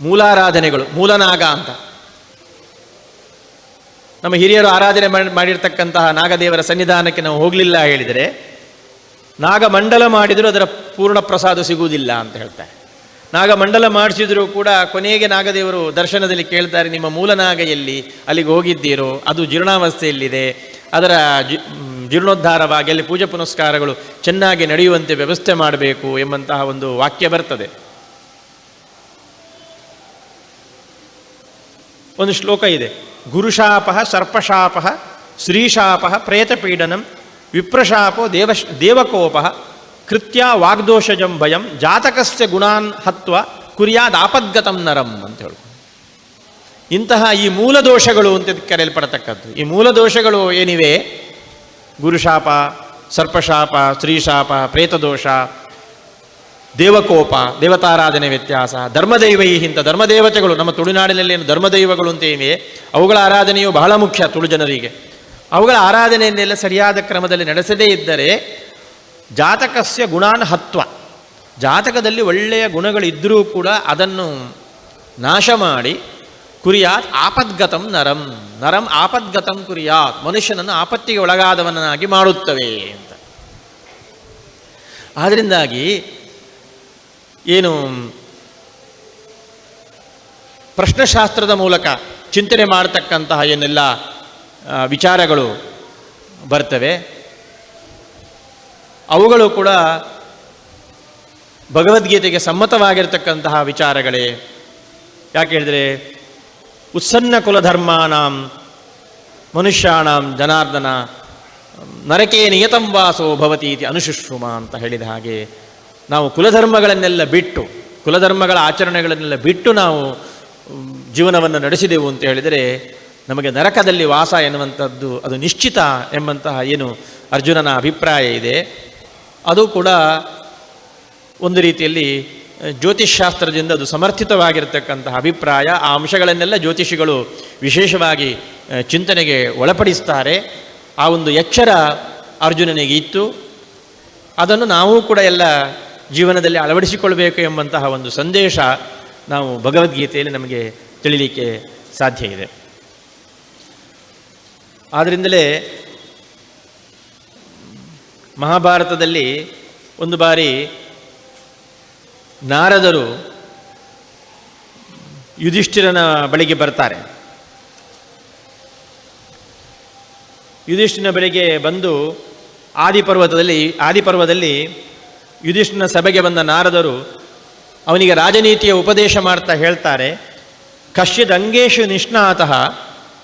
ಮೂಲಾರಾಧನೆಗಳು, ಮೂಲನಾಗ ಅಂತ. ನಮ್ಮ ಹಿರಿಯರು ಆರಾಧನೆ ಮಾಡಿ- ಮಾಡಿರ್ತಕ್ಕಂತಹ ನಾಗದೇವರ ಸನ್ನಿಧಾನಕ್ಕೆ ನಾವು ಹೋಗಲಿಲ್ಲ ಹೇಳಿದರೆ, ನಾಗಮಂಡಲ ಮಾಡಿದರೂ ಅದರ ಪೂರ್ಣ ಪ್ರಸಾದ ಸಿಗುವುದಿಲ್ಲ ಅಂತ ಹೇಳ್ತಾರೆ. ನಾಗಮಂಡಲ ಮಾಡಿಸಿದರೂ ಕೂಡ ಕೊನೆಗೆ ನಾಗದೇವರು ದರ್ಶನದಲ್ಲಿ ಕೇಳ್ತಾರೆ, ನಿಮ್ಮ ಮೂಲನಾಗ ಎಲ್ಲಿ ಅಲ್ಲಿಗೆ ಹೋಗಿದ್ದೀರೋ, ಅದು ಜೀರ್ಣಾವಸ್ಥೆಯಲ್ಲಿದೆ, ಅದರ ಜೀರ್ಣೋದ್ಧಾರವಾಗಿ ಅಲ್ಲಿ ಪೂಜೆ ಪುನಸ್ಕಾರಗಳು ಚೆನ್ನಾಗಿ ನಡೆಯುವಂತೆ ವ್ಯವಸ್ಥೆ ಮಾಡಬೇಕು ಎಂಬಂತಹ ಒಂದು ವಾಕ್ಯ ಬರ್ತದೆ. ಒಂದು ಶ್ಲೋಕ ಇದೆ. ಗುರುಶಾಪ ಸರ್ಪಶಾಪ ಶ್ರೀಶಾಪ ಪ್ರೇತಪೀಡನಂ ವಿಪ್ರಶಾಪೋ ದೇವ ದೇವಕೋಪ ಕೃತ್ಯ ವಾಗ್ದೋಷಜಂ ಭಯಂ ಜಾತಕಸ್ಯ ಗುಣಾನ್ ಹತ್ವ ಕುರ್ಯಾದ್ ಆಪದ್ಗತಂ ನರಂ ಅಂತ ಹೇಳು. ಇಂತಹ ಈ ಮೂಲ ದೋಷಗಳು ಅಂತ ಕರೆಯಲ್ಪಡತಕ್ಕದ್ದು. ಈ ಮೂಲ ದೋಷಗಳು ಏನಿವೆ? ಗುರುಶಾಪ, ಸರ್ಪಶಾಪ, ಸ್ತ್ರೀಶಾಪ, ಪ್ರೇತದೋಷ ದೇವಕೋಪ, ದೇವತಾರಾಧನೆ ವ್ಯತ್ಯಾಸ, ಧರ್ಮದೈವೈ ಇಂಥ ಧರ್ಮದೇವತೆಗಳು, ನಮ್ಮ ತುಳುನಾಡಿನಲ್ಲಿ ಏನು ಧರ್ಮದೈವಗಳು ಅಂತ ಏನಿವೆ ಅವುಗಳ ಆರಾಧನೆಯು ಬಹಳ ಮುಖ್ಯ ತುಳು ಜನರಿಗೆ. ಅವುಗಳ ಆರಾಧನೆಯನ್ನೆಲ್ಲ ಸರಿಯಾದ ಕ್ರಮದಲ್ಲಿ ನಡೆಸದೇ ಇದ್ದರೆ ಜಾತಕಸ್ಯ ಗುಣಾನ್ ಹತ್ವ. ಜಾತಕದಲ್ಲಿ ಒಳ್ಳೆಯ ಗುಣಗಳಿದ್ದರೂ ಕೂಡ ಅದನ್ನು ನಾಶ ಮಾಡಿ ಕುರಿಯಾತ್ ಆಪದ್ಗತಂ ನರಂ. ನರಂ ಆಪದ್ಗತಂ ಕುರಿಯಾತ್. ಮನುಷ್ಯನನ್ನು ಆಪತ್ತಿಗೆ ಒಳಗಾದವನಾಗಿ ಮಾಡುತ್ತವೆ ಅಂತ. ಆದ್ದರಿಂದಾಗಿ ಏನು ಪ್ರಶ್ನಶಾಸ್ತ್ರದ ಮೂಲಕ ಚಿಂತನೆ ಮಾಡತಕ್ಕಂತಹ ಏನೆಲ್ಲ ವಿಚಾರಗಳು ಬರ್ತವೆ. ಅವುಗಳು ಕೂಡ ಭಗವದ್ಗೀತೆಗೆ ಸಮ್ಮತವಾಗಿರ್ತಕ್ಕಂತಹ ವಿಚಾರಗಳೇ. ಯಾಕೆ ಹೇಳಿದರೆ, ಉತ್ಸನ್ನ ಕುಲಧರ್ಮಾನಾಂ ಮನುಷ್ಯಾಣಂ ಜನಾರ್ದನ, ನರಕೇ ನಿಯತಂ ವಾಸೋ ಭವತಿ ಇತಿ ಅನುಶುಶ್ರುಮ ಅಂತ ಹೇಳಿದ ಹಾಗೆ ನಾವು ಕುಲಧರ್ಮಗಳನ್ನೆಲ್ಲ ಬಿಟ್ಟು, ಕುಲಧರ್ಮಗಳ ಆಚರಣೆಗಳನ್ನೆಲ್ಲ ಬಿಟ್ಟು ನಾವು ಜೀವನವನ್ನು ನಡೆಸಿದೆವು ಅಂತ ಹೇಳಿದರೆ, ನಮಗೆ ನರಕದಲ್ಲಿ ವಾಸ ಎನ್ನುವಂಥದ್ದು ಅದು ನಿಶ್ಚಿತ ಎಂಬಂತಹ ಏನು ಅರ್ಜುನನ ಅಭಿಪ್ರಾಯ ಇದೆ. ಅದು ಕೂಡ ಒಂದು ರೀತಿಯಲ್ಲಿ ಜ್ಯೋತಿಷ್ಶಾಸ್ತ್ರದಿಂದ ಅದು ಸಮರ್ಥಿತವಾಗಿರತಕ್ಕಂತಹ ಅಭಿಪ್ರಾಯ. ಆ ಅಂಶಗಳನ್ನೆಲ್ಲ ಜ್ಯೋತಿಷಿಗಳು ವಿಶೇಷವಾಗಿ ಚಿಂತನೆಗೆ ಒಳಪಡಿಸ್ತಾರೆ. ಆ ಒಂದು ಎಚ್ಚರ ಅರ್ಜುನನಿಗೆ ಇತ್ತು. ಅದನ್ನು ನಾವು ಕೂಡ ಎಲ್ಲ ಜೀವನದಲ್ಲಿ ಅಳವಡಿಸಿಕೊಳ್ಬೇಕು ಎಂಬಂತಹ ಒಂದು ಸಂದೇಶ ನಾವು ಭಗವದ್ಗೀತೆಯಲ್ಲಿ ನಮಗೆ ತಿಳಿಲಿಕ್ಕೆ ಸಾಧ್ಯ ಇದೆ. ಆದ್ದರಿಂದಲೇ ಮಹಾಭಾರತದಲ್ಲಿ ಒಂದು ಬಾರಿ ನಾರದರು ಯುಧಿಷ್ಠಿರನ ಬಳಿಗೆ ಬರ್ತಾರೆ. ಯುಧಿಷ್ಠಿರನ ಬಳಿಗೆ ಬಂದು ಆದಿಪರ್ವತದಲ್ಲಿ, ಆದಿಪರ್ವದಲ್ಲಿ ಯುಧಿಷ್ಠಿರನ ಸಭೆಗೆ ಬಂದ ನಾರದರು ಅವನಿಗೆ ರಾಜನೀತಿಯ ಉಪದೇಶ ಮಾಡ್ತಾ ಹೇಳ್ತಾರೆ ಕಶ್ಚಿದಂಗೇಶು ನಿಷ್ಣಾತಃ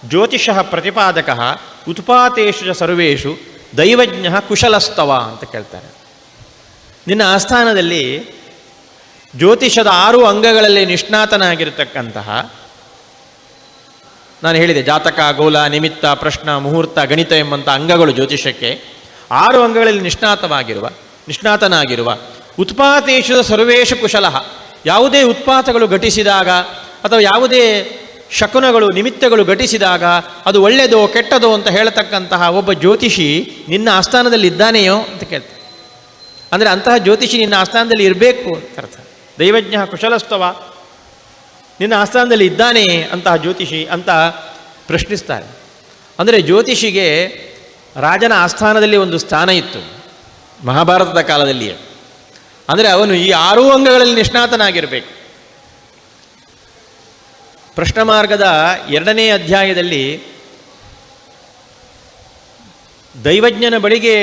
ಜ್ಯೋತಿಷಃ ಪ್ರತಿಪಾದಕ ಉತ್ಪಾತೇಶು ಚ ಸರ್ವೇಷು ದೈವಜ್ಞ ಕುಶಲಸ್ತವ ಅಂತ ಕೇಳ್ತಾರೆ. ನಿನ್ನ ಆಸ್ಥಾನದಲ್ಲಿ ಜ್ಯೋತಿಷದ ಆರು ಅಂಗಗಳಲ್ಲಿ ನಿಷ್ಣಾತನಾಗಿರತಕ್ಕಂತಹ, ನಾನು ಹೇಳಿದೆ, ಜಾತಕ ಗೋಲ ನಿಮಿತ್ತ, ಪ್ರಶ್ನ, ಮುಹೂರ್ತ, ಗಣಿತ ಎಂಬಂಥ ಅಂಗಗಳು ಜ್ಯೋತಿಷಕ್ಕೆ ಆರು ಅಂಗಗಳಲ್ಲಿ ನಿಷ್ಣಾತವಾಗಿರುವ ನಿಷ್ಣಾತನಾಗಿರುವ. ಉತ್ಪಾತೇಶದ ಸರ್ವೇಶ ಕುಶಲಃ. ಯಾವುದೇ ಉತ್ಪಾತಗಳು ಘಟಿಸಿದಾಗ ಅಥವಾ ಯಾವುದೇ ಶಕುನಗಳು, ನಿಮಿತ್ತಗಳು ಘಟಿಸಿದಾಗ ಅದು ಒಳ್ಳೆಯದೋ ಕೆಟ್ಟದೋ ಅಂತ ಹೇಳತಕ್ಕಂತಹ ಒಬ್ಬ ಜ್ಯೋತಿಷಿ ನಿನ್ನ ಆಸ್ಥಾನದಲ್ಲಿ ಇದ್ದಾನೆಯೋ ಅಂತ ಕೇಳ್ತಾರೆ ಅಂದರೆ ಅಂತಹ ಜ್ಯೋತಿಷಿ ನಿನ್ನ ಆಸ್ಥಾನದಲ್ಲಿ ಇರಬೇಕು ಅಂತ ಅರ್ಥ. ದೈವಜ್ಞ ಕುಶಲಸ್ತವ ನಿನ್ನ ಆಸ್ಥಾನದಲ್ಲಿ ಇದ್ದಾನೆ ಅಂತಹ ಜ್ಯೋತಿಷಿ ಅಂತ ಪ್ರಶ್ನಿಸ್ತಾರೆ. ಅಂದರೆ ಜ್ಯೋತಿಷಿಗೆ ರಾಜನ ಆಸ್ಥಾನದಲ್ಲಿ ಒಂದು ಸ್ಥಾನ ಇತ್ತು. ಮಹಾಭಾರತದ ಕಾಲದಲ್ಲಿಯೇ. ಅಂದರೆ ಅವನು ಈ ಆರೂ ಅಂಗಗಳಲ್ಲಿ ನಿಷ್ಣಾತನಾಗಿರಬೇಕು. ಪ್ರಶ್ನ ಮಾರ್ಗದ ಎರಡನೇ ಅಧ್ಯಾಯದಲ್ಲಿ ದೈವಜ್ಞನ ಬಳಿಗೆ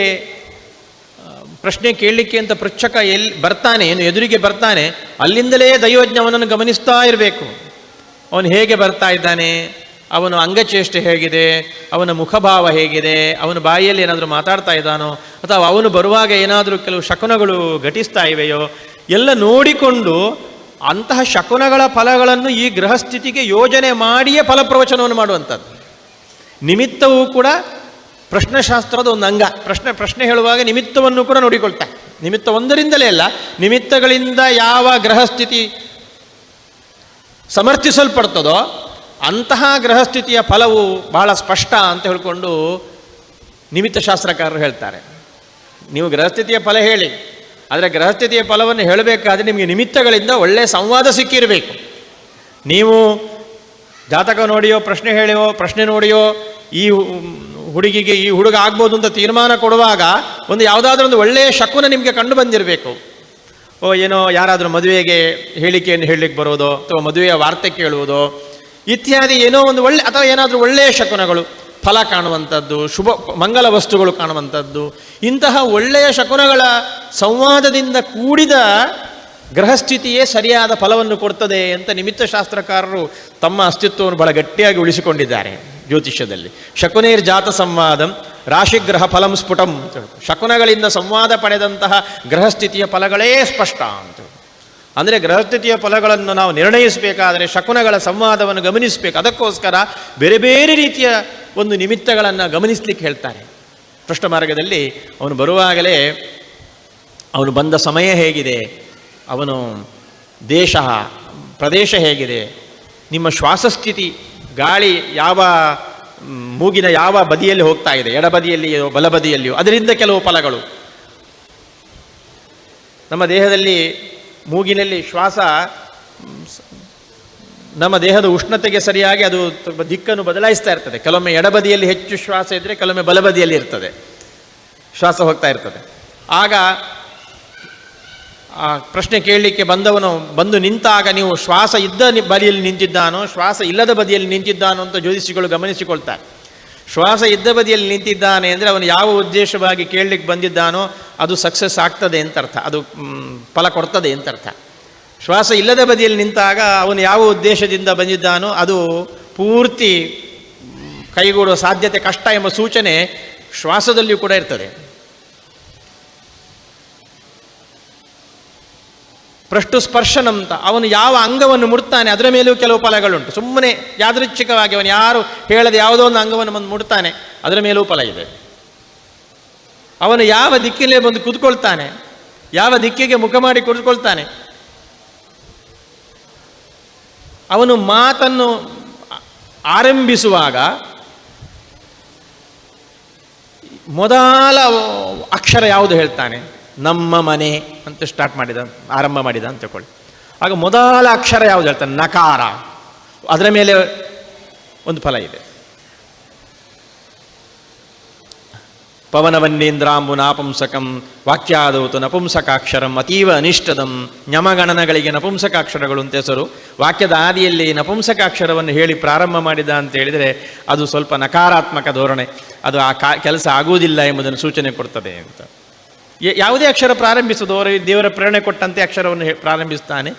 ಪ್ರಶ್ನೆ ಕೇಳಲಿಕ್ಕೆ ಅಂತ ಪೃಚ್ಛಕ ಎಲ್ಲಿ ಬರ್ತಾನೆ, ಏನು ಎದುರಿಗೆ ಬರ್ತಾನೆ, ಅಲ್ಲಿಂದಲೇ ದೈವಜ್ಞ ಅವನನ್ನು ಗಮನಿಸ್ತಾ ಇರಬೇಕು. ಅವನು ಹೇಗೆ ಬರ್ತಾ ಇದ್ದಾನೆ? ಅವನ ಅಂಗಚೇಷ್ಟೆ ಹೇಗಿದೆ, ಅವನ ಮುಖಭಾವ ಹೇಗಿದೆ, ಅವನ ಬಾಯಿಯಲ್ಲಿ ಏನಾದರೂ ಮಾತಾಡ್ತಾ ಇದ್ದಾನೋ, ಅಥವಾ ಅವನು ಬರುವಾಗ ಏನಾದರೂ ಕೆಲವು ಶಕುನಗಳು ಘಟಿಸ್ತಾ ಇವೆಯೋ, ಎಲ್ಲ ನೋಡಿಕೊಂಡು ಅಂತಹ ಶಕುನಗಳ ಫಲಗಳನ್ನು ಈ ಗೃಹಸ್ಥಿತಿಗೆ ಯೋಜನೆ ಮಾಡಿಯೇ ಫಲಪ್ರವಚನವನ್ನು ಮಾಡುವಂಥದ್ದು. ನಿಮಿತ್ತವೂ ಕೂಡ ಪ್ರಶ್ನಶಾಸ್ತ್ರದ ಒಂದು ಅಂಗ. ಪ್ರಶ್ನೆ ಪ್ರಶ್ನೆ ಹೇಳುವಾಗ ನಿಮಿತ್ತವನ್ನು ಕೂಡ ನೋಡಿಕೊಳ್ತಾ ನಿಮಿತ್ತ ಒಂದರಿಂದಲೇ ಅಲ್ಲ, ನಿಮಿತ್ತಗಳಿಂದ ಯಾವ ಗ್ರಹಸ್ಥಿತಿ ಸಮರ್ಥಿಸಲ್ಪಡ್ತದೋ ಅಂತಹ ಗ್ರಹಸ್ಥಿತಿಯ ಫಲವು ಬಹಳ ಸ್ಪಷ್ಟ ಅಂತ ಹೇಳಿಕೊಂಡು ನಿಮಿತ್ತ ಶಾಸ್ತ್ರಕಾರರು ಹೇಳ್ತಾರೆ. ನೀವು ಗ್ರಹಸ್ಥಿತಿಯ ಫಲ ಹೇಳಿ, ಆದರೆ ಗ್ರಹಸ್ಥಿತಿಯ ಫಲವನ್ನು ಹೇಳಬೇಕಾದ್ರೆ ನಿಮಗೆ ನಿಮಿತ್ತಗಳಿಂದ ಒಳ್ಳೆಯ ಸಂವಾದ ಸಿಕ್ಕಿರಬೇಕು. ನೀವು ಜಾತಕ ನೋಡಿಯೋ, ಪ್ರಶ್ನೆ ಹೇಳಿಯೋ, ಪ್ರಶ್ನೆ ನೋಡಿಯೋ, ಈ ಹುಡುಗಿಗೆ ಈ ಹುಡುಗ ಆಗ್ಬೋದು ಅಂತ ತೀರ್ಮಾನ ಕೊಡುವಾಗ ಒಂದು ಯಾವುದಾದ್ರೂ ಒಂದು ಒಳ್ಳೆಯ ಶಕುನ ನಿಮಗೆ ಕಂಡು ಬಂದಿರಬೇಕು. ಓ, ಏನೋ ಯಾರಾದರೂ ಮದುವೆಗೆ ಹೇಳಿಕೆಯನ್ನು ಹೇಳಲಿಕ್ಕೆ ಬರೋದೋ, ಅಥವಾ ಮದುವೆಯ ವಾರ್ತೆ ಕೇಳುವುದೋ ಇತ್ಯಾದಿ ಏನೋ ಒಂದು ಒಳ್ಳೆ ಅಥವಾ ಏನಾದರೂ ಒಳ್ಳೆಯ ಶಕುನಗಳು, ಫಲ ಕಾಣುವಂಥದ್ದು, ಶುಭ ಮಂಗಲ ವಸ್ತುಗಳು ಕಾಣುವಂಥದ್ದು, ಇಂತಹ ಒಳ್ಳೆಯ ಶಕುನಗಳ ಸಂವಾದದಿಂದ ಕೂಡಿದ ಗ್ರಹಸ್ಥಿತಿಯೇ ಸರಿಯಾದ ಫಲವನ್ನು ಕೊಡ್ತದೆ ಅಂತ ನಿಮಿತ್ತ ಶಾಸ್ತ್ರಕಾರರು ತಮ್ಮ ಅಸ್ತಿತ್ವವನ್ನು ಬಹಳ ಗಟ್ಟಿಯಾಗಿ ಉಳಿಸಿಕೊಂಡಿದ್ದಾರೆ ಜ್ಯೋತಿಷ್ಯದಲ್ಲಿ ಶಕುನೇರ್ ಜಾತ ಸಂವಾದಂ, ರಾಶಿಗ್ರಹ ಫಲಂ ಸ್ಫುಟಂ ಶಕುನಗಳಿಂದ ಸಂವಾದ ಪಡೆದಂತಹ ಗ್ರಹಸ್ಥಿತಿಯ ಫಲಗಳೇ ಸ್ಪಷ್ಟ ಅಂತ ಹೇಳಿ. ಅಂದರೆ ಗ್ರಹಸ್ಥಿತಿಯ ಫಲಗಳನ್ನು ನಾವು ನಿರ್ಣಯಿಸಬೇಕಾದರೆ ಶಕುನಗಳ ಸಂವಾದವನ್ನು ಗಮನಿಸಬೇಕು. ಅದಕ್ಕೋಸ್ಕರ ಬೇರೆ ಬೇರೆ ರೀತಿಯ ಒಂದು ನಿಮಿತ್ತಗಳನ್ನು ಗಮನಿಸಲಿಕ್ಕೆ ಹೇಳ್ತಾರೆ. ಪೃಷ್ಠ ಮಾರ್ಗದಲ್ಲಿ ಅವನು ಬರುವಾಗಲೇ ಅವನು ಬಂದ ಸಮಯ ಹೇಗಿದೆ? ಅವನು ದೇಶ, ಪ್ರದೇಶ ಹೇಗಿದೆ? ನಿಮ್ಮ ಶ್ವಾಸಸ್ಥಿತಿ, ಗಾಳಿ ಯಾವ, ಮೂಗಿನ ಯಾವ ಬದಿಯಲ್ಲಿ ಹೋಗ್ತಾ ಇದೆ? ಎಡಬದಿಯಲ್ಲಿಯೋ, ಬಲಬದಿಯಲ್ಲಿಯೋ? ಅದರಿಂದ ಕೆಲವು ಫಲಗಳು. ನಮ್ಮ ದೇಹದಲ್ಲಿ ಮೂಗಿನಲ್ಲಿ ಶ್ವಾಸ ನಮ್ಮ ದೇಹದ ಉಷ್ಣತೆಗೆ ಸರಿಯಾಗಿ ಅದು ದಿಕ್ಕನ್ನು ಬದಲಾಯಿಸ್ತಾ ಇರ್ತದೆ. ಕೆಲವೊಮ್ಮೆ ಎಡಬದಿಯಲ್ಲಿ ಹೆಚ್ಚು ಶ್ವಾಸ ಇದ್ದರೆ ಕೆಲವೊಮ್ಮೆ ಬಲಬದಿಯಲ್ಲಿ ಇರ್ತದೆ. ಶ್ವಾಸ ಹೋಗ್ತಾ ಇರ್ತದೆ. ಆಗ ಆ ಪ್ರಶ್ನೆ ಕೇಳಲಿಕ್ಕೆ ಬಂದವನು ಬಂದು ನಿಂತಾಗ ನೀವು ಶ್ವಾಸ ಇದ್ದ ಬದಿಯಲ್ಲಿ ನಿಂತಿದ್ದಾನೋ, ಶ್ವಾಸ ಇಲ್ಲದ ಬದಿಯಲ್ಲಿ ನಿಂತಿದ್ದಾನೋ ಅಂತ ಜ್ಯೋತಿಷಿಗಳು ಗಮನಿಸಿಕೊಳ್ತಾರೆ. ಶ್ವಾಸ ಇದ್ದ ಬದಿಯಲ್ಲಿ ನಿಂತಿದ್ದಾನೆ ಅಂದರೆ ಅವನು ಯಾವ ಉದ್ದೇಶವಾಗಿ ಕೇಳಲಿಕ್ಕೆ ಬಂದಿದ್ದಾನೋ ಅದು ಸಕ್ಸಸ್ ಆಗ್ತದೆ ಅಂತ ಅರ್ಥ. ಅದು ಫಲ ಕೊಡ್ತದೆ ಅಂತ ಅರ್ಥ. ಶ್ವಾಸ ಇಲ್ಲದ ಬದಿಯಲ್ಲಿ ನಿಂತಾಗ ಅವನು ಯಾವ ಉದ್ದೇಶದಿಂದ ಬಂದಿದ್ದಾನೋ ಅದು ಪೂರ್ತಿ ಕೈಗೂಡುವ ಸಾಧ್ಯತೆ ಕಷ್ಟ ಎಂಬ ಸೂಚನೆ ಶ್ವಾಸದಲ್ಲಿಯೂ ಕೂಡ ಇರ್ತದೆ. ಪ್ರಷ್ಟು ಸ್ಪರ್ಶನಂತ ಅವನು ಯಾವ ಅಂಗವನ್ನು ಮುಡ್ತಾನೆ, ಅದರ ಮೇಲೂ ಕೆಲವು ಫಲಗಳುಂಟು. ಸುಮ್ಮನೆ ಯಾದೃಚ್ಛಿಕವಾಗಿ ಅವನು ಯಾರು ಹೇಳದೆ ಯಾವುದೋ ಒಂದು ಅಂಗವನ್ನು ಬಂದು ಮುಡ್ತಾನೆ, ಅದರ ಮೇಲೂ ಫಲ ಇದೆ. ಅವನು ಯಾವ ದಿಕ್ಕಿನಲ್ಲಿ ಬಂದು ಕೂತ್ಕೊಳ್ತಾನೆ, ಯಾವ ದಿಕ್ಕಿಗೆ ಮುಖ ಮಾಡಿ ಕೂತ್ಕೊಳ್ತಾನೆ, ಅವನು ಮಾತನ್ನು ಆರಂಭಿಸುವಾಗ ಮೊದಲ ಅಕ್ಷರ ಯಾವುದು ಹೇಳ್ತಾನೆ? ನಮ್ಮ ಮನೆ ಅಂತ ಸ್ಟಾರ್ಟ್ ಮಾಡಿದ, ಆರಂಭ ಮಾಡಿದ ಅಂತ ತಿಳ್ಕೊಳ್ಳಿ. ಆಗ ಮೊದಲ ಅಕ್ಷರ ಯಾವುದು ಹೇಳ್ತಾನೆ? ನಕಾರ. ಅದರ ಮೇಲೆ ಒಂದು ಫಲ ಇದೆ. ಪವನವನ್ನೇಂದ್ರಾಂಬು ನಾಪುಂಸಕಂ ವಾಕ್ಯಾದೌತು ನಪುಂಸಕಾಕ್ಷರಂ ಅತೀವ ಅನಿಷ್ಟದಂ ಯಮಗಣನಗಳಿಗೆ ನಪುಂಸಕಾಕ್ಷರಗಳು ಅಂತ ಹೆಸರು. ವಾಕ್ಯದ ಆದಿಯಲ್ಲಿ ನಪುಂಸಕಾಕ್ಷರವನ್ನು ಹೇಳಿ ಪ್ರಾರಂಭ ಮಾಡಿದ ಅಂತ ಹೇಳಿದರೆ ಅದು ಸ್ವಲ್ಪ ನಕಾರಾತ್ಮಕ ಧೋರಣೆ. ಅದು ಆ ಕೆಲಸ ಆಗುವುದಿಲ್ಲ ಎಂಬುದನ್ನು ಸೂಚನೆ ಕೊಡ್ತದೆ ಅಂತ. ಯಾವುದೇ ಅಕ್ಷರ ಪ್ರಾರಂಭಿಸೋದು, ಅವರ ದೇವರ ಪ್ರೇರಣೆ ಕೊಟ್ಟಂತೆ ಅಕ್ಷರವನ್ನು ಪ್ರಾರಂಭಿಸ್ತಾನೆ.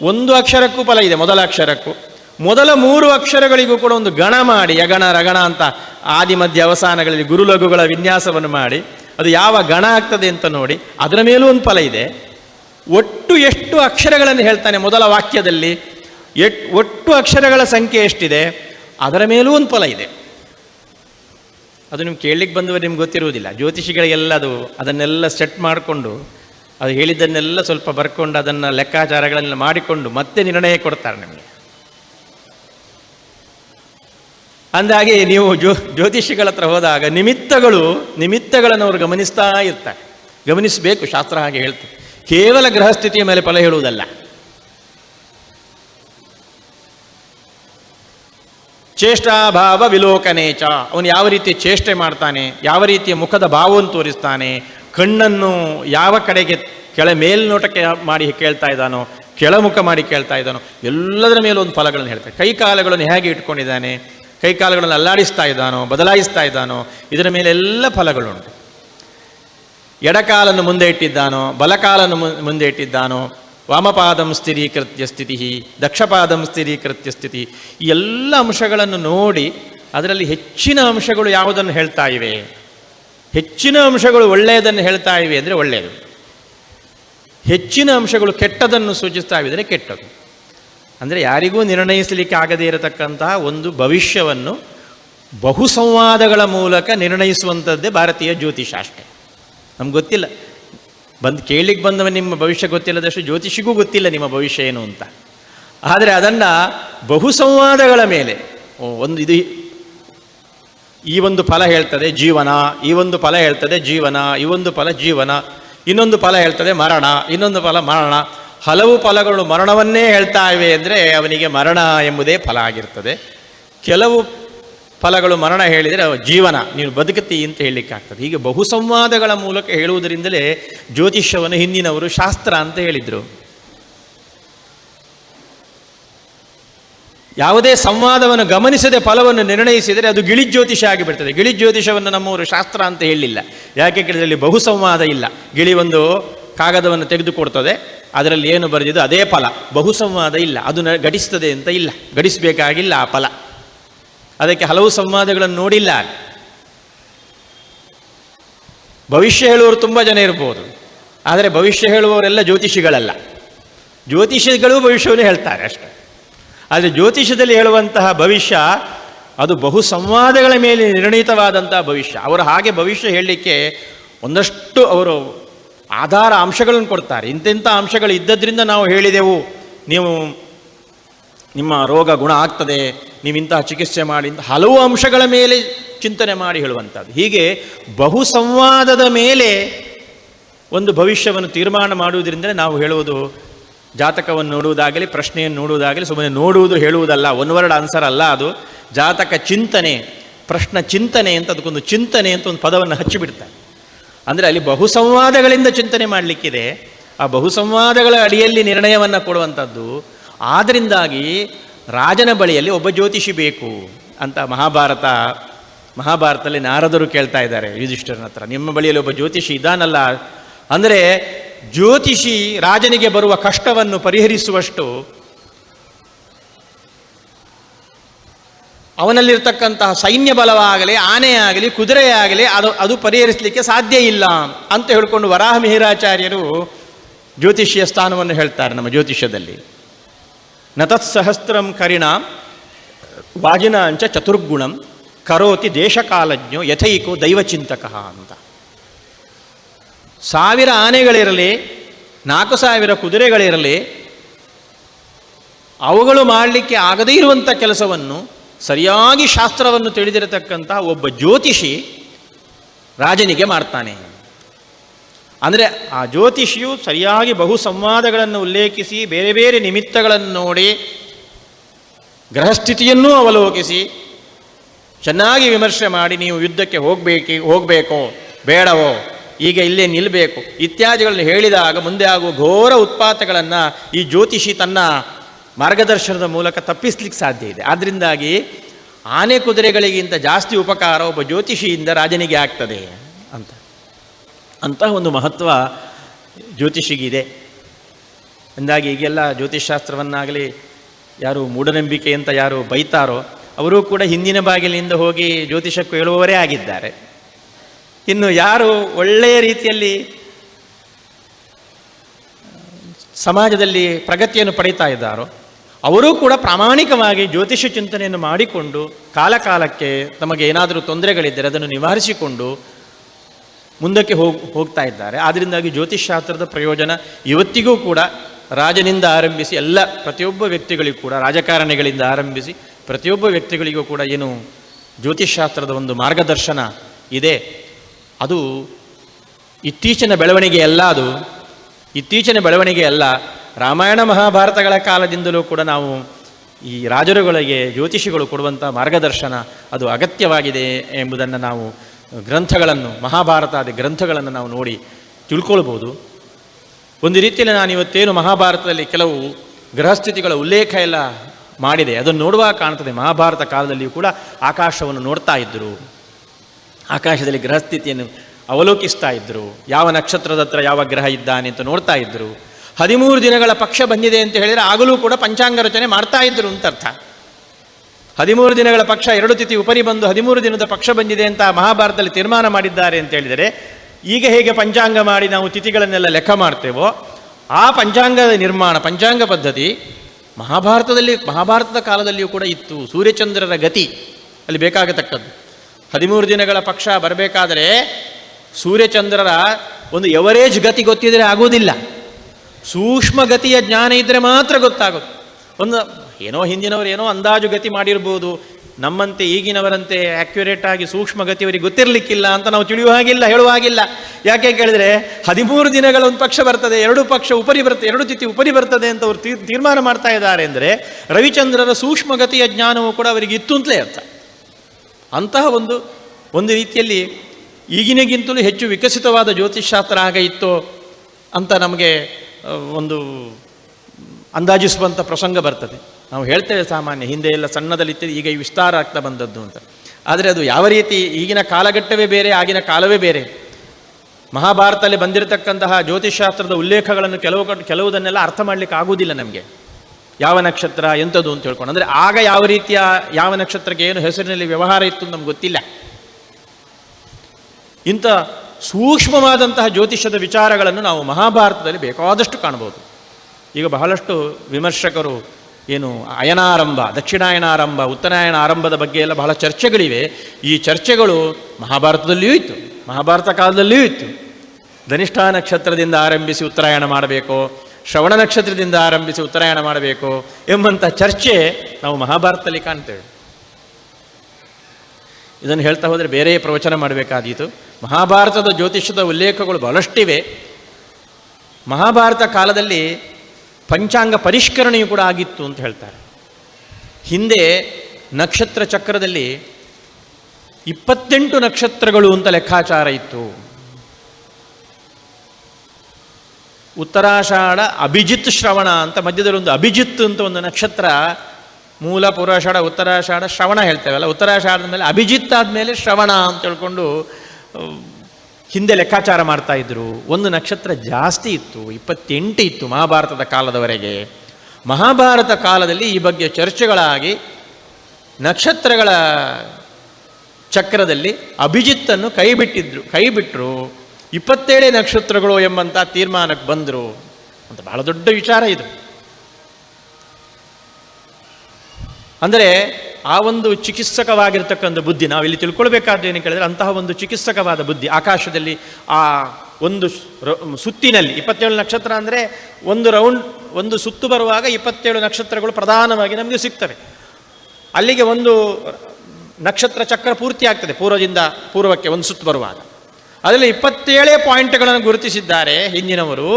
ಒಂದು ಅಕ್ಷರಕ್ಕೂ ಫಲ ಇದೆ, ಮೊದಲ ಅಕ್ಷರಕ್ಕೂ. ಮೊದಲ ಮೂರು ಅಕ್ಷರಗಳಿಗೂ ಕೂಡ ಒಂದು ಗಣ ಮಾಡಿ, ಯಗಣ, ರಗಣ ಅಂತ ಆದಿ ಮಧ್ಯ ಅವಸಾನಗಳಲ್ಲಿ ಗುರುಲಘುಗಳ ವಿನ್ಯಾಸವನ್ನು ಮಾಡಿ, ಅದು ಯಾವ ಗಣ ಆಗ್ತದೆ ಅಂತ ನೋಡಿ, ಅದರ ಮೇಲೂ ಒಂದು ಫಲ ಇದೆ. ಒಟ್ಟು ಎಷ್ಟು ಅಕ್ಷರಗಳನ್ನು ಹೇಳ್ತಾನೆ ಮೊದಲ ವಾಕ್ಯದಲ್ಲಿ, ಎಟ್ ಒಟ್ಟು ಅಕ್ಷರಗಳ ಸಂಖ್ಯೆ ಎಷ್ಟಿದೆ, ಅದರ ಮೇಲೂ ಒಂದು ಫಲ ಇದೆ. ಅದು ನಿಮ್ಗೆ ಕೇಳಲಿಕ್ಕೆ ಬಂದವರು ನಿಮ್ಗೆ ಗೊತ್ತಿರುವುದಿಲ್ಲ. ಜ್ಯೋತಿಷಿಗಳಿಗೆಲ್ಲ ಅದು, ಅದನ್ನೆಲ್ಲ ಸೆಟ್ ಮಾಡಿಕೊಂಡು, ಅದು ಹೇಳಿದ್ದನ್ನೆಲ್ಲ ಸ್ವಲ್ಪ ಬರ್ಕೊಂಡು ಅದನ್ನು ಲೆಕ್ಕಾಚಾರಗಳನ್ನೆಲ್ಲ ಮಾಡಿಕೊಂಡು ಮತ್ತೆ ನಿರ್ಣಯ ಕೊಡ್ತಾರೆ ನಿಮಗೆ. ಅಂದಾಗೆ ನೀವು ಜ್ಯೋ, ಜ್ಯೋತಿಷಿಗಳ ಹತ್ರ ಹೋದಾಗ ನಿಮಿತ್ತಗಳು, ನಿಮಿತ್ತಗಳನ್ನು ಅವರು ಗಮನಿಸ್ತಾ ಇರ್ತಾರೆ. ಗಮನಿಸಬೇಕು, ಶಾಸ್ತ್ರ ಹಾಗೆ ಹೇಳ್ತಾರೆ. ಕೇವಲ ಗ್ರಹಸ್ಥಿತಿಯ ಮೇಲೆ ಫಲ ಹೇಳುವುದಲ್ಲ. ಚೇಷ್ಟಾಭಾವ ವಿಲೋಕನೇಚ ಅವನು ಯಾವ ರೀತಿ ಚೇಷ್ಟೆ ಮಾಡ್ತಾನೆ, ಯಾವ ರೀತಿಯ ಮುಖದ ಭಾವವನ್ನು ತೋರಿಸ್ತಾನೆ, ಕಣ್ಣನ್ನು ಯಾವ ಕಡೆಗೆ ಕೆಳ ಮೇಲ್ನೋಟಕ್ಕೆ ಮಾಡಿ ಕೇಳ್ತಾ ಇದ್ದಾನೋ ಕೆಳಮುಖ ಮಾಡಿ ಕೇಳ್ತಾ ಇದ್ದಾನೋ, ಎಲ್ಲದರ ಮೇಲೆ ಒಂದು ಫಲಗಳನ್ನು ಹೇಳ್ತಾರೆ ಕೈಕಾಲುಗಳನ್ನು ಹೇಗೆ ಇಟ್ಕೊಂಡಿದ್ದಾನೆ ಕೈಕಾಲುಗಳನ್ನು ಅಲ್ಲಾಡಿಸ್ತಾ ಇದ್ದಾನೋ, ಬದಲಾಯಿಸ್ತಾ ಇದ್ದಾನೋ, ಇದರ ಮೇಲೆ ಎಲ್ಲ ಫಲಗಳುಂಟು. ಎಡಕಾಲನ್ನು ಮುಂದೆ ಇಟ್ಟಿದ್ದಾನೋ, ಬಲಕಾಲನ್ನು ಮುಂದೆ ಇಟ್ಟಿದ್ದಾನೋ ವಾಮಪಾದಂ ಸ್ಥಿರೀಕೃತ್ಯ ಸ್ಥಿತಿ, ದಕ್ಷಪಾದಂ ಸ್ಥಿರೀಕೃತ್ಯ ಸ್ಥಿತಿ, ಈ ಎಲ್ಲ ಅಂಶಗಳನ್ನು ನೋಡಿ ಅದರಲ್ಲಿ ಹೆಚ್ಚಿನ ಅಂಶಗಳು ಯಾವುದನ್ನು ಹೇಳ್ತಾ ಇವೆ? ಹೆಚ್ಚಿನ ಅಂಶಗಳು ಒಳ್ಳೆಯದನ್ನು ಹೇಳ್ತಾ ಇವೆ ಅಂದರೆ ಒಳ್ಳೆಯದು. ಹೆಚ್ಚಿನ ಅಂಶಗಳು ಕೆಟ್ಟದನ್ನು ಸೂಚಿಸ್ತಾ ಇದ್ದರೆ ಕೆಟ್ಟದು. ಅಂದರೆ ಯಾರಿಗೂ ನಿರ್ಣಯಿಸಲಿಕ್ಕೆ ಆಗದೇ ಇರತಕ್ಕಂತಹ ಒಂದು ಭವಿಷ್ಯವನ್ನು ಬಹು ಸಂವಾದಗಳ ಮೂಲಕ ನಿರ್ಣಯಿಸುವಂಥದ್ದೇ ಭಾರತೀಯ ಜ್ಯೋತಿಷಾಷ್ಟೆ ನಮ್ಗೆ ಗೊತ್ತಿಲ್ಲ. ಬಂದು ಕೇಳಲಿಕ್ಕೆ ಬಂದವ ನಿಮ್ಮ ಭವಿಷ್ಯ ಗೊತ್ತಿಲ್ಲದಷ್ಟು ಜ್ಯೋತಿಷಿಗೂ ಗೊತ್ತಿಲ್ಲ ನಿಮ್ಮ ಭವಿಷ್ಯ ಏನು ಅಂತ. ಆದರೆ ಅದನ್ನು ಬಹು ಸಂವಾದಗಳ ಮೇಲೆ ಒಂದು ಇದು ಈ ಒಂದು ಫಲ ಹೇಳ್ತದೆ ಜೀವನ, ಈ ಒಂದು ಫಲ ಹೇಳ್ತದೆ ಜೀವನ, ಈ ಒಂದು ಫಲ ಜೀವನ, ಇನ್ನೊಂದು ಫಲ ಹೇಳ್ತದೆ ಮರಣ, ಇನ್ನೊಂದು ಫಲ ಮರಣ. ಹಲವು ಫಲಗಳು ಮರಣವನ್ನೇ ಹೇಳ್ತಾ ಇವೆ ಅಂದರೆ ಅವನಿಗೆ ಮರಣ ಎಂಬುದೇ ಫಲ ಆಗಿರ್ತದೆ. ಕೆಲವು ಫಲಗಳು ಮರಣ ಹೇಳಿದರೆ ಜೀವನ. ನೀನು ಬದುಕತಿ ಅಂತ ಹೇಳಲಿಕ್ಕಾಗ್ತದೆ ಹೀಗೆ ಬಹು ಸಂವಾದಗಳ ಮೂಲಕ ಹೇಳುವುದರಿಂದಲೇ ಜ್ಯೋತಿಷ್ಯವನ್ನು ಹಿಂದಿನವರು ಶಾಸ್ತ್ರ ಅಂತ ಹೇಳಿದರು. ಯಾವುದೇ ಸಂವಾದವನ್ನು ಗಮನಿಸದೆ ಫಲವನ್ನು ನಿರ್ಣಯಿಸಿದರೆ ಅದು ಗಿಳಿ ಜ್ಯೋತಿಷ ಆಗಿಬಿಡ್ತದೆ. ಗಿಳಿ ಜ್ಯೋತಿಷವನ್ನು ನಮ್ಮವರು ಶಾಸ್ತ್ರ ಅಂತ ಹೇಳಲಿಲ್ಲ. ಯಾಕೆ ಕೇಳಿದಲ್ಲಿ ಬಹು ಸಂವಾದ ಇಲ್ಲ. ಗಿಳಿ ಒಂದು ಕಾಗದವನ್ನು ತೆಗೆದುಕೊಡ್ತದೆ. ಅದರಲ್ಲಿ ಏನು ಬರೆದಿದ್ದು ಅದೇ ಫಲ. ಬಹು ಸಂವಾದ ಇಲ್ಲ. ಅದು ಘಟಿಸ್ತದೆ ಅಂತ ಇಲ್ಲ. ಘಟಿಸಬೇಕಾಗಿಲ್ಲ ಆ ಫಲ. ಅದಕ್ಕೆ ಹಲವು ಸಂವಾದಗಳನ್ನು ನೋಡಿಲ್ಲ. ಭವಿಷ್ಯ ಹೇಳುವವರು ತುಂಬ ಜನ ಇರ್ಬೋದು. ಆದರೆ ಭವಿಷ್ಯ ಹೇಳುವವರೆಲ್ಲ ಜ್ಯೋತಿಷಿಗಳಲ್ಲ. ಜ್ಯೋತಿಷಿಗಳು ಭವಿಷ್ಯವನ್ನು ಹೇಳ್ತಾರೆ ಅಷ್ಟೇ. ಆದರೆ ಜ್ಯೋತಿಷದಲ್ಲಿ ಹೇಳುವಂತಹ ಭವಿಷ್ಯ, ಅದು ಬಹು ಸಂವಾದಗಳ ಮೇಲೆ ನಿರ್ಣೀತವಾದಂತಹ ಭವಿಷ್ಯ. ಅವರು ಹಾಗೆ ಭವಿಷ್ಯ ಹೇಳಲಿಕ್ಕೆ ಒಂದಷ್ಟು ಅವರು ಆಧಾರ ಅಂಶಗಳನ್ನು ಕೊಡ್ತಾರೆ. ಇಂತಿಂಥ ಅಂಶಗಳು ಇದ್ದದ್ರಿಂದ ನಾವು ಹೇಳಿದೆವು, ನೀವು ನಿಮ್ಮ ರೋಗ ಗುಣ ಆಗ್ತದೆ ನೀವು ಇಂತಹ ಚಿಕಿತ್ಸೆ ಮಾಡಿ ಹಲವು ಅಂಶಗಳ ಮೇಲೆ ಚಿಂತನೆ ಮಾಡಿ ಹೇಳುವಂಥದ್ದು. ಹೀಗೆ ಬಹು ಸಂವಾದದ ಮೇಲೆ ಒಂದು ಭವಿಷ್ಯವನ್ನು ತೀರ್ಮಾನ ಮಾಡುವುದರಿಂದ ನಾವು ಹೇಳುವುದು, ಜಾತಕವನ್ನು ನೋಡುವುದಾಗಲಿ, ಪ್ರಶ್ನೆಯನ್ನು ನೋಡುವುದಾಗಲಿ, ಸುಮ್ಮನೆ ನೋಡುವುದು ಹೇಳುವುದಲ್ಲ ಒನ್ ವರ್ಡ್ ಆನ್ಸರ್ ಅಲ್ಲ ಅದು. ಜಾತಕ ಚಿಂತನೆ, ಪ್ರಶ್ನ ಚಿಂತನೆ ಅಂತ ಅದಕ್ಕೊಂದು ಚಿಂತನೆ ಅಂತ ಒಂದು ಪದವನ್ನು ಹಚ್ಚಿಬಿಡ್ತಾರೆ. ಅಂದರೆ ಅಲ್ಲಿ ಬಹು ಸಂವಾದಗಳಿಂದ ಚಿಂತನೆ ಮಾಡಲಿಕ್ಕಿದೆ. ಆ ಬಹು ಸಂವಾದಗಳ ಅಡಿಯಲ್ಲಿ ನಿರ್ಣಯವನ್ನು ಕೊಡುವಂಥದ್ದು. ಆದ್ದರಿಂದಾಗಿ ರಾಜನ ಬಳಿಯಲ್ಲಿ ಒಬ್ಬ ಜ್ಯೋತಿಷಿ ಬೇಕು ಅಂತ ಮಹಾಭಾರತ, ಮಹಾಭಾರತದಲ್ಲಿ ನಾರದರು ಕೇಳ್ತಾ ಇದ್ದಾರೆ ಯುಧಿಷ್ಠರನ ಹತ್ರ. ನಿಮ್ಮ ಬಳಿಯಲ್ಲಿ ಒಬ್ಬ ಜ್ಯೋತಿಷಿ ಇದ್ದಾನಲ್ಲ, ಅಂದರೆ ಜ್ಯೋತಿಷಿ ರಾಜನಿಗೆ ಬರುವ ಕಷ್ಟವನ್ನು ಪರಿಹರಿಸುವಷ್ಟು ಅವನಲ್ಲಿರ್ತಕ್ಕಂತಹ ಸೈನ್ಯ ಬಲವಾಗಲಿ ಆನೆ ಆಗಲಿ ಕುದುರೆ ಅದು ಅದು ಪರಿಹರಿಸಲಿಕ್ಕೆ ಸಾಧ್ಯ ಇಲ್ಲ ಅಂತ ಹೇಳಿಕೊಂಡು ವರಾಹ ಮಿಹಿರಾಚಾರ್ಯರು ಜ್ಯೋತಿಷಿಯ ಸ್ಥಾನವನ್ನು ಹೇಳ್ತಾರೆ ನಮ್ಮ ಜ್ಯೋತಿಷ್ಯದಲ್ಲಿ. ನತತ್ಸಹಸ್ರಂ ಕರಿಣ, ವಾಜಿನಾಂಚ ಚತುರ್ಗುಣಂ, ಕರೋತಿ ದೇಶಕಾಲಜ್ಞೋ ಯಥೈಕೋ ದೈವಚಿಂತಕ ಅಂತ. ಸಾವಿರ ಆನೆಗಳಿರಲಿ, ನಾಲ್ಕು ಸಾವಿರ ಕುದುರೆಗಳಿರಲಿ, ಅವುಗಳು ಮಾಡಲಿಕ್ಕೆ ಆಗದೇ ಇರುವಂಥ ಕೆಲಸವನ್ನು ಸರಿಯಾಗಿ ಶಾಸ್ತ್ರವನ್ನು ತಿಳಿದಿರತಕ್ಕಂಥ ಒಬ್ಬ ಜ್ಯೋತಿಷಿ ರಾಜನಿಗೆ ಮಾಡ್ತಾನೆ. ಅಂದರೆ ಆ ಜ್ಯೋತಿಷಿಯು ಸರಿಯಾಗಿ ಬಹು ಸಂವಾದಗಳನ್ನು ಉಲ್ಲೇಖಿಸಿ, ಬೇರೆ ಬೇರೆ ನಿಮಿತ್ತಗಳನ್ನು ನೋಡಿ, ಗ್ರಹಸ್ಥಿತಿಯನ್ನೂ ಅವಲೋಕಿಸಿ, ಚೆನ್ನಾಗಿ ವಿಮರ್ಶೆ ಮಾಡಿ, ನೀವು ಯುದ್ಧಕ್ಕೆ ಹೋಗಬೇಕು, ಹೋಗಬೇಕೋ, ಬೇಡವೋ ಈಗ ಇಲ್ಲೇ ನಿಲ್ಲಬೇಕು ಇತ್ಯಾದಿಗಳನ್ನು ಹೇಳಿದಾಗ ಮುಂದೆ ಆಗುವ ಘೋರ ಉತ್ಪಾತಗಳನ್ನು ಈ ಜ್ಯೋತಿಷಿ ತನ್ನ ಮಾರ್ಗದರ್ಶನದ ಮೂಲಕ ತಪ್ಪಿಸ್ಲಿಕ್ಕೆ ಸಾಧ್ಯ ಇದೆ. ಆದ್ದರಿಂದಾಗಿ ಆನೆ ಕುದುರೆಗಳಿಗಿಂತ ಜಾಸ್ತಿ ಉಪಕಾರ ಒಬ್ಬ ಜ್ಯೋತಿಷಿಯಿಂದ ರಾಜನಿಗೆ ಆಗ್ತದೆ. ಅಂತಹ ಒಂದು ಮಹತ್ವ ಜ್ಯೋತಿಷಿಗಿದೆ. ಅಂದಾಗಿ ಈಗೆಲ್ಲ ಜ್ಯೋತಿಷ್ಶಾಸ್ತ್ರವನ್ನಾಗಲಿ ಯಾರು ಮೂಢನಂಬಿಕೆ ಅಂತ ಯಾರು ಬೈತಾರೋ, ಅವರು ಕೂಡ ಹಿಂದಿನ ಬಾಗಿಲಿಂದ ಹೋಗಿ ಜ್ಯೋತಿಷಕ್ಕೂ ಹೇಳುವವರೇ ಆಗಿದ್ದಾರೆ. ಇನ್ನು ಯಾರು ಒಳ್ಳೆಯ ರೀತಿಯಲ್ಲಿ ಸಮಾಜದಲ್ಲಿ ಪ್ರಗತಿಯನ್ನು ಪಡೀತಾ ಇದ್ದಾರೋ, ಅವರೂ ಕೂಡ ಪ್ರಾಮಾಣಿಕವಾಗಿ ಜ್ಯೋತಿಷ ಚಿಂತನೆಯನ್ನು ಮಾಡಿಕೊಂಡು ಕಾಲಕಾಲಕ್ಕೆ ತಮಗೆ ಏನಾದರೂ ತೊಂದರೆಗಳಿದ್ದರೆ ಅದನ್ನು ನಿವಾರಿಸಿಕೊಂಡು ಮುಂದಕ್ಕೆ ಹೋಗ್, ಹೋಗ್ತಾ ಇದ್ದಾರೆ. ಆದ್ದರಿಂದಾಗಿ ಜ್ಯೋತಿಷ್ಶಾಸ್ತ್ರದ ಪ್ರಯೋಜನ ಇವತ್ತಿಗೂ ಕೂಡ ರಾಜನಿಂದ ಆರಂಭಿಸಿ ಎಲ್ಲ ಪ್ರತಿಯೊಬ್ಬ ವ್ಯಕ್ತಿಗಳಿಗೂ ಕೂಡ, ರಾಜಕಾರಣಿಗಳಿಂದ ಆರಂಭಿಸಿ ಪ್ರತಿಯೊಬ್ಬ ವ್ಯಕ್ತಿಗಳಿಗೂ ಕೂಡ ಏನು ಜ್ಯೋತಿಷ್ಶಾಸ್ತ್ರದ ಒಂದು ಮಾರ್ಗದರ್ಶನ ಇದೆ. ಅದು ಇತ್ತೀಚಿನ ಬೆಳವಣಿಗೆ ಅಲ್ಲ ಅದು. ಇತ್ತೀಚಿನ ಬೆಳವಣಿಗೆ ಅಲ್ಲ. ರಾಮಾಯಣ ಮಹಾಭಾರತಗಳ ಕಾಲದಿಂದಲೂ ಕೂಡ ನಾವು ಈ ರಾಜರುಗಳಿಗೆ ಜ್ಯೋತಿಷಿಗಳು ಕೊಡುವಂಥ ಮಾರ್ಗದರ್ಶನ ಅದು ಅಗತ್ಯವಾಗಿದೆ ಎಂಬುದನ್ನು ನಾವು ಗ್ರಂಥಗಳನ್ನು, ಮಹಾಭಾರತಾದಿ ಗ್ರಂಥಗಳನ್ನು ನಾವು ನೋಡಿ ತಿಳ್ಕೊಳ್ಬೋದು. ಒಂದು ರೀತಿಯಲ್ಲಿ ನಾನು ಇವತ್ತೇನು ಮಹಾಭಾರತದಲ್ಲಿ ಕೆಲವು ಗ್ರಹಸ್ಥಿತಿಗಳ ಉಲ್ಲೇಖ ಎಲ್ಲ ಮಾಡಿದೆ. ಅದನ್ನು ನೋಡುವಾಗ ಕಾಣ್ತದೆ ಮಹಾಭಾರತ ಕಾಲದಲ್ಲಿಯೂ ಕೂಡ ಆಕಾಶವನ್ನು ನೋಡ್ತಾ ಇದ್ದರು. ಆಕಾಶದಲ್ಲಿ ಗ್ರಹಸ್ಥಿತಿಯನ್ನು ಅವಲೋಕಿಸ್ತಾ ಇದ್ದರು. ಯಾವ ನಕ್ಷತ್ರದ ಹತ್ರ ಯಾವ ಗ್ರಹ ಇದ್ದಾನೆ ಅಂತ ನೋಡ್ತಾ ಇದ್ದರು. ಹದಿಮೂರು ದಿನಗಳ ಪಕ್ಷ ಬಂದಿದೆ ಅಂತ ಹೇಳಿದರೆ ಆಗಲೂ ಕೂಡ ಪಂಚಾಂಗ ರಚನೆ ಮಾಡ್ತಾ ಇದ್ದರು ಅಂತ ಅರ್ಥ. ಹದಿಮೂರು ದಿನಗಳ ಪಕ್ಷ, ಎರಡು ತಿಥಿ ಉಪರಿ ಬಂದು ಹದಿಮೂರು ದಿನದ ಪಕ್ಷ ಬಂದಿದೆ ಅಂತ ಮಹಾಭಾರತದಲ್ಲಿ ತೀರ್ಮಾನ ಮಾಡಿದ್ದಾರೆ ಅಂತ ಹೇಳಿದರೆ, ಈಗ ಹೇಗೆ ಪಂಚಾಂಗ ಮಾಡಿ ನಾವು ತಿಥಿಗಳನ್ನೆಲ್ಲ ಲೆಕ್ಕ ಮಾಡ್ತೇವೋ, ಆ ಪಂಚಾಂಗದ ನಿರ್ಮಾಣ, ಪಂಚಾಂಗ ಪದ್ಧತಿ ಮಹಾಭಾರತದಲ್ಲಿ, ಮಹಾಭಾರತದ ಕಾಲದಲ್ಲಿಯೂ ಕೂಡ ಇತ್ತು. ಸೂರ್ಯಚಂದ್ರರ ಗತಿ ಅಲ್ಲಿ ಬೇಕಾಗತಕ್ಕದ್ದು. ಹದಿಮೂರು ದಿನಗಳ ಪಕ್ಷ ಬರಬೇಕಾದರೆ ಸೂರ್ಯಚಂದ್ರರ ಒಂದು ಎವರೇಜ್ ಗತಿ ಗೊತ್ತಿದ್ರೆ ಆಗುವುದಿಲ್ಲ. ಸೂಕ್ಷ್ಮ ಗತಿಯ ಜ್ಞಾನ ಇದ್ದರೆ ಮಾತ್ರ ಗೊತ್ತಾಗುತ್ತೆ. ಒಂದು ಏನೋ ಹಿಂದಿನವರು ಏನೋ ಅಂದಾಜು ಗತಿ ಮಾಡಿರ್ಬೋದು. ನಮ್ಮಂತೆ ಈಗಿನವರಂತೆ ಆಕ್ಯುರೇಟ್ ಆಗಿ ಸೂಕ್ಷ್ಮಗತಿ ಅವರಿಗೆ ಗೊತ್ತಿರಲಿಕ್ಕಿಲ್ಲ ಅಂತ ನಾವು ತಿಳಿಯುವ ಹಾಗಿಲ್ಲ ಹೇಳುವ ಹಾಗಿಲ್ಲ. ಯಾಕೆ ಕೇಳಿದ್ರೆ ಹದಿಮೂರು ದಿನಗಳ ಒಂದು ಪಕ್ಷ ಬರ್ತದೆ, ಎರಡು ಪಕ್ಷ ಉಪರಿ ಬರ್ತದೆ, ಎರಡು ತಿಥಿ ಉಪರಿ ಬರ್ತದೆ ಅಂತ ಅವರು ತೀರ್- ತೀರ್ಮಾನ ಮಾಡ್ತಾ ಇದ್ದಾರೆ ಅಂದರೆ ರವಿಚಂದ್ರರ ಸೂಕ್ಷ್ಮಗತಿಯ ಜ್ಞಾನವು ಕೂಡ ಅವರಿಗೆ ಇತ್ತು ಅಂತಲೇ ಅರ್ಥ. ಅಂತಹ ಒಂದು ಒಂದು ರೀತಿಯಲ್ಲಿ ಈಗಿನಗಿಂತಲೂ ಹೆಚ್ಚು ವಿಕಸಿತವಾದ ಜ್ಯೋತಿಷ್ಶಾಸ್ತ್ರ ಆಗ ಇತ್ತು ಅಂತ ನಮಗೆ ಒಂದು ಅಂದಾಜಿಸುವಂಥ ಪ್ರಸಂಗ ಬರ್ತದೆ. ನಾವು ಹೇಳ್ತೇವೆ ಸಾಮಾನ್ಯ, ಹಿಂದೆ ಎಲ್ಲ ಸಣ್ಣದಲ್ಲಿತ್ತು ಈಗ ಈ ವಿಸ್ತಾರ ಆಗ್ತಾ ಬಂದದ್ದು ಅಂತ. ಆದರೆ ಅದು ಯಾವ ರೀತಿ, ಈಗಿನ ಕಾಲಘಟ್ಟವೇ ಬೇರೆ, ಆಗಿನ ಕಾಲವೇ ಬೇರೆ. ಮಹಾಭಾರತದಲ್ಲಿ ಬಂದಿರತಕ್ಕಂತಹ ಜ್ಯೋತಿಷಾಸ್ತ್ರದ ಉಲ್ಲೇಖಗಳನ್ನು ಕೆಲವು ಕೆಲವುದನ್ನೆಲ್ಲ ಅರ್ಥ ಮಾಡಲಿಕ್ಕೆ ಆಗುವುದಿಲ್ಲ ನಮಗೆ. ಯಾವ ನಕ್ಷತ್ರ, ಎಂಥದ್ದು ಅಂತ ಹೇಳ್ಕೊಂಡು ಅಂದರೆ ಆಗ ಯಾವ ರೀತಿಯ, ಯಾವ ನಕ್ಷತ್ರಕ್ಕೆ ಏನು ಹೆಸರಿನಲ್ಲಿ ವ್ಯವಹಾರ ಇತ್ತು ನಮ್ಗೆ ಗೊತ್ತಿಲ್ಲ. ಇಂಥ ಸೂಕ್ಷ್ಮವಾದಂತಹ ಜ್ಯೋತಿಷ್ಯದ ವಿಚಾರಗಳನ್ನು ನಾವು ಮಹಾಭಾರತದಲ್ಲಿ ಬೇಕಾದಷ್ಟು ಕಾಣಬಹುದು. ಈಗ ಬಹಳಷ್ಟು ವಿಮರ್ಶಕರು ಏನು ಅಯನಾರಂಭ, ದಕ್ಷಿಣಾಯನಾರಂಭ, ಉತ್ತರಾಯಣ ಆರಂಭದ ಬಗ್ಗೆ ಎಲ್ಲ ಬಹಳ ಚರ್ಚೆಗಳಿವೆ. ಈ ಚರ್ಚೆಗಳು ಮಹಾಭಾರತದಲ್ಲಿಯೂ ಇತ್ತು, ಮಹಾಭಾರತ ಕಾಲದಲ್ಲಿಯೂ ಇತ್ತು. ಧನಿಷ್ಠ ನಕ್ಷತ್ರದಿಂದ ಆರಂಭಿಸಿ ಉತ್ತರಾಯಣ ಮಾಡಬೇಕು, ಶ್ರವಣ ನಕ್ಷತ್ರದಿಂದ ಆರಂಭಿಸಿ ಉತ್ತರಾಯಣ ಮಾಡಬೇಕು ಎಂಬಂಥ ಚರ್ಚೆ ನಾವು ಮಹಾಭಾರತದಲ್ಲಿ ಕಾಣ್ತೇವೆ. ಇದನ್ನು ಹೇಳ್ತಾ ಹೋದರೆ ಬೇರೆ ಪ್ರವಚನ ಮಾಡಬೇಕಾದೀತು. ಮಹಾಭಾರತದ ಜ್ಯೋತಿಷ್ಯದ ಉಲ್ಲೇಖಗಳು ಬಹಳಷ್ಟಿವೆ. ಮಹಾಭಾರತ ಕಾಲದಲ್ಲಿ ಪಂಚಾಂಗ ಪರಿಷ್ಕರಣೆಯು ಕೂಡ ಆಗಿತ್ತು ಅಂತ ಹೇಳ್ತಾರೆ. ಹಿಂದೆ ನಕ್ಷತ್ರ ಚಕ್ರದಲ್ಲಿ ಇಪ್ಪತ್ತೆಂಟು ನಕ್ಷತ್ರಗಳು ಅಂತ ಲೆಕ್ಕಾಚಾರ ಇತ್ತು. ಉತ್ತರಾಷಾಢ ಅಭಿಜಿತ್ ಶ್ರವಣ ಅಂತ ಮಧ್ಯದಲ್ಲಿ ಒಂದು ಅಭಿಜಿತ್ ಅಂತ ಒಂದು ನಕ್ಷತ್ರ, ಮೂಲ ಪುರಾಷಾಢ, ಉತ್ತರಾಷಾಢ ಶ್ರವಣ ಹೇಳ್ತೇವಲ್ಲ, ಉತ್ತರಾಷಾಢದ ಮೇಲೆ ಅಭಿಜಿತ್ ಆದಮೇಲೆ ಶ್ರವಣ ಅಂತ ಹೇಳ್ಕೊಂಡು ಹಿಂದೆ ಲೆಕ್ಕಾಚಾರ ಮಾಡ್ತಾ ಇದ್ರು. ಒಂದು ನಕ್ಷತ್ರ ಜಾಸ್ತಿ ಇತ್ತು, ಇಪ್ಪತ್ತೆಂಟು ಇತ್ತು ಮಹಾಭಾರತದ ಕಾಲದವರೆಗೆ. ಮಹಾಭಾರತ ಕಾಲದಲ್ಲಿ ಈ ಬಗ್ಗೆ ಚರ್ಚೆಗಳಾಗಿ ನಕ್ಷತ್ರಗಳ ಚಕ್ರದಲ್ಲಿ ಅಭಿಜಿತ್ತನ್ನು ಕೈಬಿಟ್ಟಿದ್ರು ಬಿಟ್ಟಿದ್ರು ಕೈ ಬಿಟ್ಟರು ಇಪ್ಪತ್ತೇಳೇ ನಕ್ಷತ್ರಗಳು ಎಂಬಂಥ ತೀರ್ಮಾನಕ್ಕೆ ಬಂದರು. ಅಂತ ಬಹಳ ದೊಡ್ಡ ವಿಚಾರ ಇದು. ಅಂದರೆ ಆ ಒಂದು ಚಿಕಿತ್ಸಕವಾಗಿರ್ತಕ್ಕಂಥ ಬುದ್ಧಿ ನಾವಿಲ್ಲಿ ತಿಳ್ಕೊಳ್ಬೇಕಾದ್ರೆ ಏನು ಕೇಳಿದ್ರೆ ಅಂತಹ ಒಂದು ಚಿಕಿತ್ಸಕವಾದ ಬುದ್ಧಿ ಆಕಾಶದಲ್ಲಿ ಆ ಒಂದು ಸುತ್ತಿನಲ್ಲಿ ಇಪ್ಪತ್ತೇಳು ನಕ್ಷತ್ರ ಅಂದರೆ ಒಂದು ರೌಂಡ್ ಒಂದು ಸುತ್ತು ಬರುವಾಗ ಇಪ್ಪತ್ತೇಳು ನಕ್ಷತ್ರಗಳು ಪ್ರಧಾನವಾಗಿ ನಮಗೆ ಸಿಗ್ತವೆ. ಅಲ್ಲಿಗೆ ಒಂದು ನಕ್ಷತ್ರ ಚಕ್ರ ಪೂರ್ತಿ ಆಗ್ತದೆ ಪೂರ್ವದಿಂದ ಪೂರ್ವಕ್ಕೆ ಒಂದು ಸುತ್ತು ಬರುವಾಗ. ಅದರಲ್ಲಿ ಇಪ್ಪತ್ತೇಳೇ ಪಾಯಿಂಟ್ಗಳನ್ನು ಗುರುತಿಸಿದ್ದಾರೆ ಹಿಂದಿನವರು.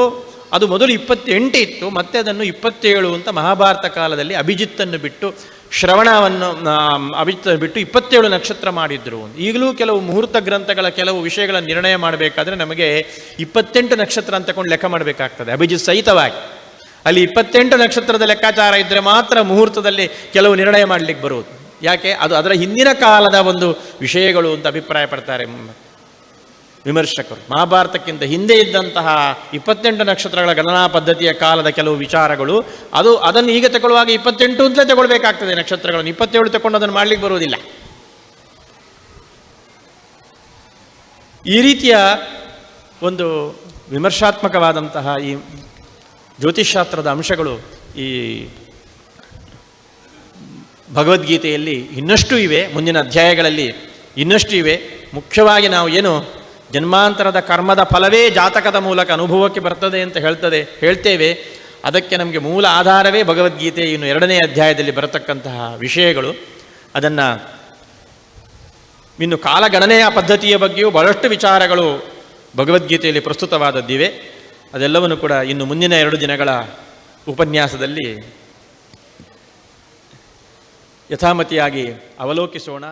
ಅದು ಮೊದಲು ಇಪ್ಪತ್ತೆಂಟು ಇತ್ತು, ಮತ್ತೆ ಅದನ್ನು ಇಪ್ಪತ್ತೇಳು ಅಂತ ಮಹಾಭಾರತ ಕಾಲದಲ್ಲಿ ಅಭಿಜಿತ್ತನ್ನು ಬಿಟ್ಟು ಶ್ರವಣವನ್ನು ಅವಿತ್ ಬಿಟ್ಟು ಇಪ್ಪತ್ತೇಳು ನಕ್ಷತ್ರ ಮಾಡಿದ್ರು. ಈಗಲೂ ಕೆಲವು ಮುಹೂರ್ತ ಗ್ರಂಥಗಳ ಕೆಲವು ವಿಷಯಗಳ ನಿರ್ಣಯ ಮಾಡಬೇಕಾದ್ರೆ ನಮಗೆ ಇಪ್ಪತ್ತೆಂಟು ನಕ್ಷತ್ರ ಅಂತ ತಗೊಂಡು ಲೆಕ್ಕ ಮಾಡಬೇಕಾಗ್ತದೆ. ಅಭಿಜಿತ್ ಸಹಿತವಾಗಿ. ಅಲ್ಲಿ ಇಪ್ಪತ್ತೆಂಟು ನಕ್ಷತ್ರದ ಲೆಕ್ಕಾಚಾರ ಇದ್ದರೆ ಮಾತ್ರ ಮುಹೂರ್ತದಲ್ಲಿ ಕೆಲವು ನಿರ್ಣಯ ಮಾಡಲಿಕ್ಕೆ ಬರುವುದು. ಯಾಕೆ? ಅದು ಅದರ ಹಿಂದಿನ ಕಾಲದ ಒಂದು ವಿಷಯಗಳು ಅಂತ ಅಭಿಪ್ರಾಯ ಪಡ್ತಾರೆ ವಿಮರ್ಶಕರು. ಮಹಾಭಾರತಕ್ಕಿಂತ ಹಿಂದೆ ಇದ್ದಂತಹ ಇಪ್ಪತ್ತೆಂಟು ನಕ್ಷತ್ರಗಳ ಗಣನಾ ಪದ್ಧತಿಯ ಕಾಲದ ಕೆಲವು ವಿಚಾರಗಳು, ಅದು ಅದನ್ನು ಈಗ ತಗೊಳ್ಳುವಾಗ ಇಪ್ಪತ್ತೆಂಟು ಅಂತಲೇ ತಗೊಳ್ಬೇಕಾಗ್ತದೆ ನಕ್ಷತ್ರಗಳನ್ನು. ಇಪ್ಪತ್ತೇಳು ತಗೊಂಡು ಅದನ್ನು ಮಾಡಲಿಕ್ಕೆ ಬರುವುದಿಲ್ಲ. ಈ ರೀತಿಯ ಒಂದು ವಿಮರ್ಶಾತ್ಮಕವಾದಂತಹ ಈ ಜ್ಯೋತಿಷಾಸ್ತ್ರದ ಅಂಶಗಳು ಈ ಭಗವದ್ಗೀತೆಯಲ್ಲಿ ಇನ್ನಷ್ಟು ಇವೆ. ಮುಂದಿನ ಅಧ್ಯಾಯಗಳಲ್ಲಿ ಇನ್ನಷ್ಟು ಇವೆ. ಮುಖ್ಯವಾಗಿ ನಾವು ಏನು ಜನ್ಮಾಂತರದ ಕರ್ಮದ ಫಲವೇ ಜಾತಕದ ಮೂಲಕ ಅನುಭವಕ್ಕೆ ಬರ್ತದೆ ಅಂತ ಹೇಳ್ತದೆ, ಹೇಳ್ತೇವೆ. ಅದಕ್ಕೆ ನಮಗೆ ಮೂಲ ಆಧಾರವೇ ಭಗವದ್ಗೀತೆ, ಇನ್ನು ಎರಡನೇ ಅಧ್ಯಾಯದಲ್ಲಿ ಬರತಕ್ಕಂತಹ ವಿಷಯಗಳು. ಅದನ್ನು ಇನ್ನು ಕಾಲಗಣನೆಯ ಪದ್ಧತಿಯ ಬಗ್ಗೆಯೂ ಬಹಳಷ್ಟು ವಿಚಾರಗಳು ಭಗವದ್ಗೀತೆಯಲ್ಲಿ ಪ್ರಸ್ತುತವಾದದ್ದಿವೆ. ಅದೆಲ್ಲವನ್ನು ಕೂಡ ಇನ್ನು ಮುಂದಿನ ಎರಡು ದಿನಗಳ ಉಪನ್ಯಾಸದಲ್ಲಿ ಯಥಾಮತಿಯಾಗಿ ಅವಲೋಕಿಸೋಣ.